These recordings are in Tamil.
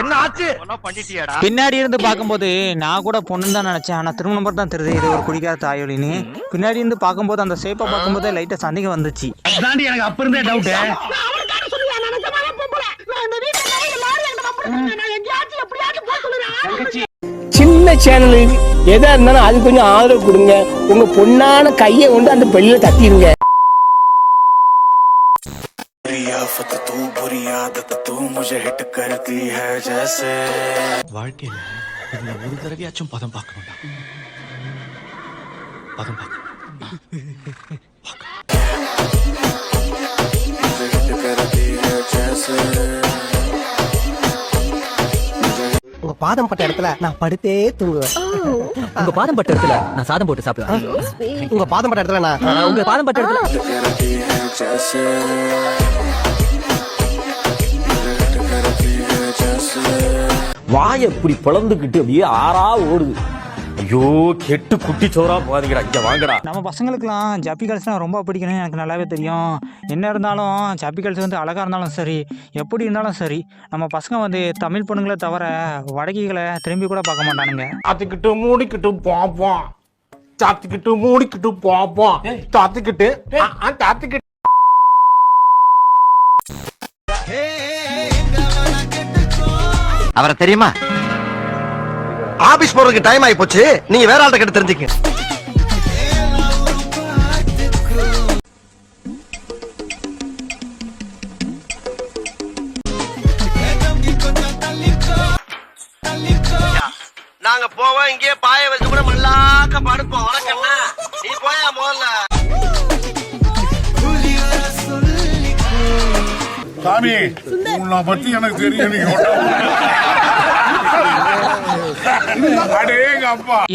என்ன ஆச்சு? பண்ணிட்டியாடா? பின்னாடி இருந்து பார்க்கும்போது நான் கூட பொண்ணு தான் நினைச்சேன். ஆனா திரும்ப நம்பர் தான் தெரியுது. இது ஒரு குடிக்காத தாயொலின்னு பின்னாடி இருந்து பார்க்கும்போது அந்த ஷேப்பை பார்க்கும்போது லைட்டா சந்தேகம் வந்துச்சு. எனக்கு அப்ப இருந்தே டவுட் சின்ன சேனல் எதா இருந்தாலும் அது கொஞ்சம் ஆதரவு கொடுங்க. உங்கள் பொண்ணான கையை கொண்டு அந்த பெல்லில் தட்டிடுங்க வாழ்க்கையில இதுல ஒரு தடவையாச்சும் பதம் பார்க்க வேண்டாம் பதம் பார்க்க பார்க்க பாதம் பட்ட இடத்துல நான் படுத்தே தூங்குவேன். உங்க பாதம் பட்ட இடத்துல நான் சாதம் போட்டு சாப்பிடுவேன். உங்க பாதம் பட்ட இடத்துல நான் உங்க பாதம் பட்ட இடத்துல வாய இப்படி பிளந்துக்கிட்டு அப்படியே ஆறா ஓடுது. ஐயோ கெட்டு குட்டி சோறா போகாதீங்கடா. இங்க வாங்கடா. நம்ம பசங்களுக்குலாம் ஜப்பி கல்ஸ்லாம் ரொம்ப பிடிக்கணும்னு எனக்கு நல்லாவே தெரியும். என்ன இருந்தாலும் ஜப்பி கல்ஸ் வந்து அழகாக இருந்தாலும் சரி எப்படி இருந்தாலும் சரி நம்ம பசங்க வந்து தமிழ் பொண்ணுங்களை தவிர வடகிகளை திரும்பி கூட பார்க்க மாட்டானுங்க. சாத்திக்கிட்டு மூடிக்கிட்டு பாப்போம் சாத்திக்கிட்டு மூடிக்கிட்டு பாப்போம் ஆ, சாத்திக்கிட்டு. அவரை தெரியுமா? ஆபீஸ் போறதுக்கு டைம் ஆகி போச்சு. நீங்க வேற ஆள்கிட்ட கிட்ட தெரிஞ்சுக்க நாங்க போவோம் இங்கேயே பாய வச்சு கூட மல்லாக்க படுப்போம். உனக்கண்ணா நீ போயா முதல்ல? சாமி உன்னை பத்தி எனக்கு தெரியும். நீங்க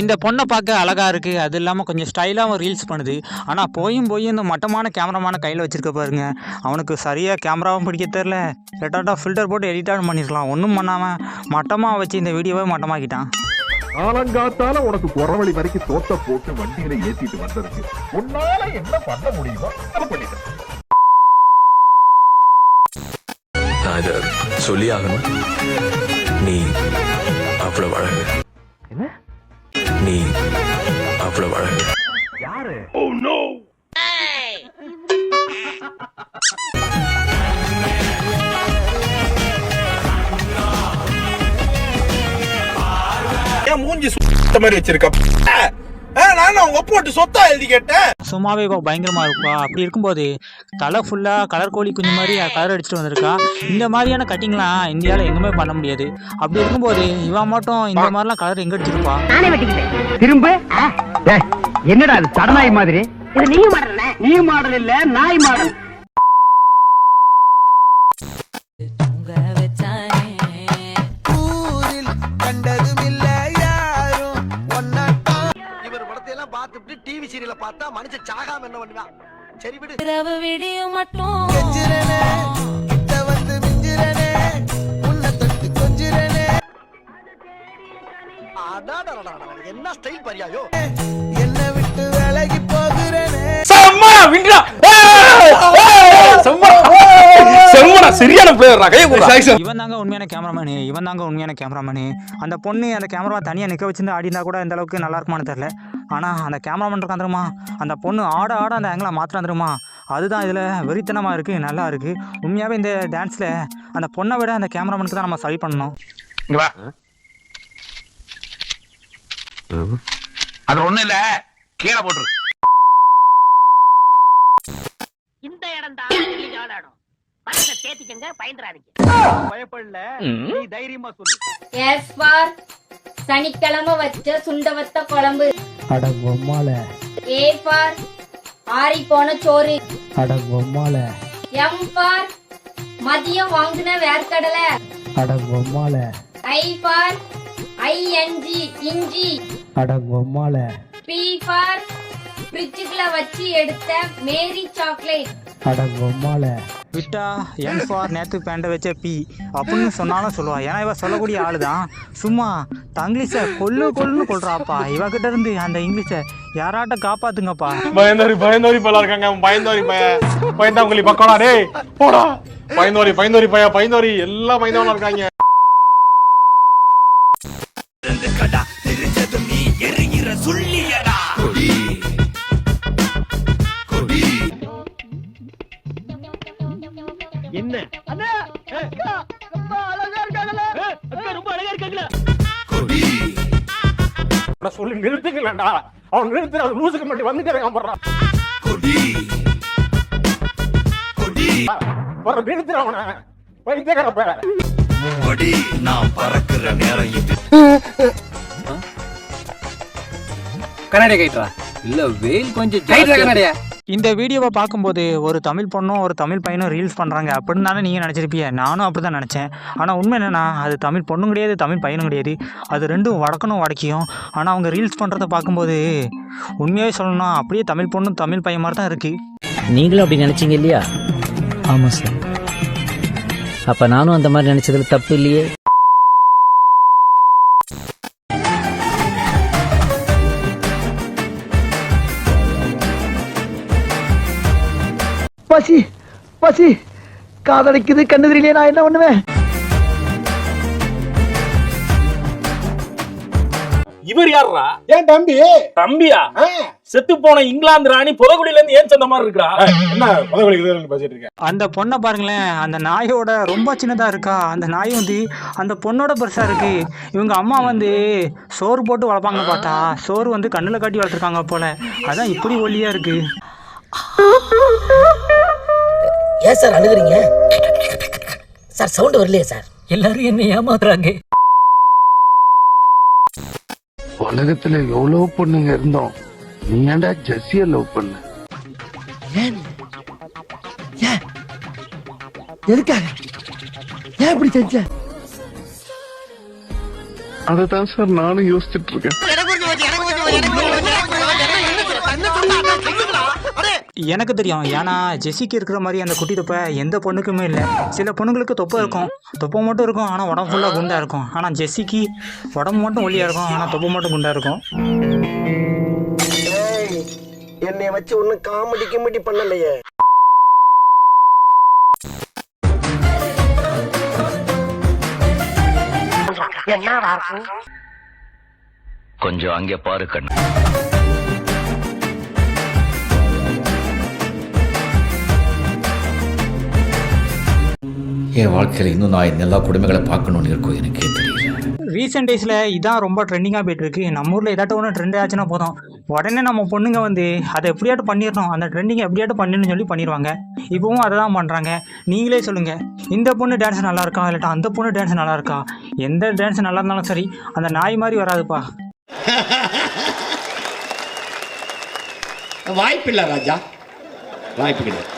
இந்த பொண்ணை பார்க்க அழகா இருக்கு. அது இல்லாமல் கொஞ்சம் ஸ்டைலாகவும் ரீல்ஸ் பண்ணுது. ஆனால் போயும் போய் இந்த மட்டமான கேமராமான கையில் வச்சிருக்க பாருங்க. அவனுக்கு சரியாக கேமராவும் பிடிக்க தெரில ரெட்டாட்டா ஃபில்டர் போட்டு எடிட்டாகவும் பண்ணியிருக்கலாம் ஒன்றும் பண்ணாமல் மட்டமாக வச்சு இந்த வீடியோவை மட்டமாக்கிட்டான். காலங்காத்தால உனக்கு குறவழி வரைக்கும் தோத்த போட்டு வண்டியில ஏத்திட்டு வந்திருக்கு உன்னால என்ன பண்ண முடியுமோ அதை பண்ணிட்டேன். நான் இத சொல்லி ஆகணும். நீ அவ்வளவு அழகு. அவ்வளவு அழகு ஏன் மூஞ்சி சுத்த மாதிரி வச்சிருக்க? நான் உங்க போட்டு சொத்தா எழுதி கேட்டேன். சும்மாவே இப்போ பயங்கரமாக இருப்பா அப்படி இருக்கும்போது தலை ஃபுல்லாக கலர் கோழி குஞ்சு மாதிரி கலர் அடிச்சுட்டு வந்திருக்கா? இந்த மாதிரியான கட்டிங்லாம் இந்தியாவில் எங்குமே பண்ண முடியாது. அப்படி இருக்கும்போது இவன் மட்டும் இந்த மாதிரிலாம் கலர் எங்கே அடிச்சிருப்பா? திரும்ப? என்னடா அது தடநாய் மாதிரி? இது நீ மாடல் நீ மாடல் இல்ல நாய் மாடல். இவர் படத்தை எல்லாம் பார்த்துட்டு டிவி சீரியல பார்த்தா மனுஷன் சாகாம என்ன பண்ணுவான்? சரி விடு. இரவு விடியும் மட்டும். அடாடா என்ன ஸ்டைல் பரியாயோ? செம்மடா விண்டா செம்மடா செம்மடா சரியான இவன் தாங்க உண்மையான கேமராமேனு இவன் தாங்க உண்மையான கேமராமேனு அந்த பொண்ணு அந்த கேமரா தனியாக நிற்க வச்சிருந்து ஆடினா கூட இந்த அளவுக்கு நல்லா இருக்குமான்னு தெரில ஆனால் அந்த கேமராமேன் இருக்கான் தெரியுமா? அந்த பொண்ணு ஆட ஆட அந்த ஆங்கிளை தெரியுமா? அதுதான் இதில் வெறித்தனமாக இருக்குது நல்லா இருக்குது உண்மையாகவே இந்த டான்ஸில் அந்த பொண்ணை விட அந்த கேமராமேனுக்கு தான் நம்ம சரி பண்ணணும். அது ஒண்ணு இல்ல. கீழே போட்டுரு. இந்த இடம் தான் இடம் மனசை தேத்திக்கங்க பயந்துறாதீங்க பயப்படல. நீ தைரியமா சொல்லு. எஸ் ஃபார் சனிக்கிழமை வச்ச சுண்டவத்த குழம்பு. அட பொம்மால ஏ ஃபார் ஆறி போன சோறு. அட பொம்மால எம் ஃபார் மதியம் வாங்கின வேர்க்கடலை. அட பொம்மால ஐ ஃபார் ஐஎன்ஜி இஞ்சி. அட பொம்மால பி ஃபார் ஃப்ரிட்ஜுக்குள்ள வச்சு எடுத்த மேரி சாக்லேட் அட பொம்மால விட்டா என் ஃபார் நேற்று பேண்டை வச்ச பி அப்படின்னு சொன்னாலும் சொல்லுவா. ஏன்னா இவ சொல்லக்கூடிய ஆளு தான் சும்மா தங்கிலீஷை கொல்லு கொல்லுன்னு கொள்றாப்பா. இவகிட்ட இருந்து அந்த இங்கிலீஷை யாராட்ட காப்பாத்துங்கப்பா? பயந்தோரி பயந்தோரி பல இருக்காங்க. பயந்தோரி பய. பயந்தாங்குழி பக்கோடா டேய் போடா. பயந்தோரி பயந்தோரி பய. பயந்தோரி எல்லாம் பயந்தவனா இருக்காங்க. என்ன? சொல்லி நிறுத்துக்கலடா அவன் நிறுத்து அது லூசுக்கு மட்டும் வந்துக்கிறேன் போடுறான் வர நிறுத்துற அவனை. பைத்தியக்கார பேர கண்ணாடியா கைட்ரா இல்ல வெயில் கொஞ்சம் கண்ணாடியா. இந்த வீடியோவை பார்க்கும்போது ஒரு தமிழ் பொண்ணும் ஒரு தமிழ் பையனும் ரீல்ஸ் பண்ணுறாங்க அப்படின்னு தானே நீங்கள் நினச்சிருப்பீங்க நானும் அப்படி தான் நினச்சேன். ஆனால் உண்மை என்னென்னா அது தமிழ் பொண்ணும் கிடையாது தமிழ் பையனும் கிடையாது. அது ரெண்டும் வடக்கணும் வடக்கியும். ஆனால் அவங்க ரீல்ஸ் பண்ணுறத பார்க்கும்போது உண்மையாகவே சொல்லணும்னா அப்படியே தமிழ் பொண்ணும் தமிழ் பையன் மாதிரி தான் இருக்குது நீங்களும் அப்படி நினைச்சீங்க இல்லையா? ஆமா சார். அப்ப நானும் அந்த மாதிரி நினைச்சதுல தப்பு இல்லையே? பசி பசி. காதலிக்குது கண்ணு தெரியலையே நான் என்ன பண்ணுவேன்? இவர் யாருடா ஏன் தம்பி? தம்பியா? செத்து போன இங்கிலாந்து ராணி புதகுடியில இருந்து ஏன் சொந்த மாதிரி இருக்கா என்ன பதவி பேசிட்டு இருக்கேன் அந்த பொண்ணை பாருங்களேன் அந்த நாயோட ரொம்ப சின்னதாக இருக்கா அந்த நாய் வந்து அந்த பொண்ணோட பெருசாக இருக்கு. இவங்க அம்மா வந்து சோறு போட்டு வளர்ப்பாங்க பார்த்தா சோறு வந்து கண்ணில் காட்டி வளர்த்துருக்காங்க போல. அதான் இப்படி ஒல்லியாக இருக்கு. ஏன் சார் அழுகுறீங்க சார் சவுண்ட் வரலையே சார் எல்லாரும் என்ன ஏமாத்துறாங்க உலகத்துல எவ்வளவு பொண்ணுங்க இருந்தோம் நீ ஏன்டா ஜெஸ்ஸிய லவ் பண்ண எதுக்காக ஏன் இப்படி செஞ்ச அததான் சார் நானும் யோசிச்சுட்டு இருக்கேன் எனக்கு தெரியும். ஏன்னா ஜெசிக்கு இருக்கிற மாதிரி அந்த குட்டி தொப்பை எந்த பொண்ணுக்குமே இல்லை. சில பொண்ணுங்களுக்கு தொப்பை இருக்கும். தொப்பை மட்டும் இருக்கும் ஆனால் உடம்பு ஃபுல்லாக குண்டாக இருக்கும். ஆனால் ஜெசிக்கு உடம்பு மட்டும் ஒல்லியாக இருக்கும் ஆனால் தொப்பை மட்டும் குண்டாக இருக்கும். என்னை வச்சு ஒன்னும் காமெடி கிமெடி பண்ணலையே. கொஞ்சம் அங்கே பாரு கண்ணு. என் வாழ்க்கையில் இன்னும் நான் எல்லா குடும்பங்களை பார்க்கணும்னு இருக்கும் எனக்கே தெரியல. ரீசெண்ட் டேஸில் இதான் ரொம்ப ட்ரெண்டிங்காக போயிட்டு இருக்கு. நம்ம ஊரில் ஏதாட்டும் ஒன்று ட்ரெண்ட் ஆச்சுன்னா போதும். உடனே நம்ம பொண்ணுங்க வந்து அதை எப்படியாட்டும் பண்ணிடணும். அந்த ட்ரெண்டிங் எப்படியாட்டும் பண்ணிடணும்னு சொல்லி பண்ணிடுவாங்க. இப்போவும் அதை தான் பண்ணுறாங்க நீங்களே சொல்லுங்கள் இந்த பொண்ணு டான்ஸ் நல்லா இருக்கா? இல்லாட்டா அந்த பொண்ணு டான்ஸ் நல்லா இருக்கா? எந்த டான்ஸ் நல்லா இருந்தாலும் சரி அந்த நாய் மாதிரி வராதுப்பா. வாய்ப்பில்லை ராஜா. வாய்ப்பு கிடையாது.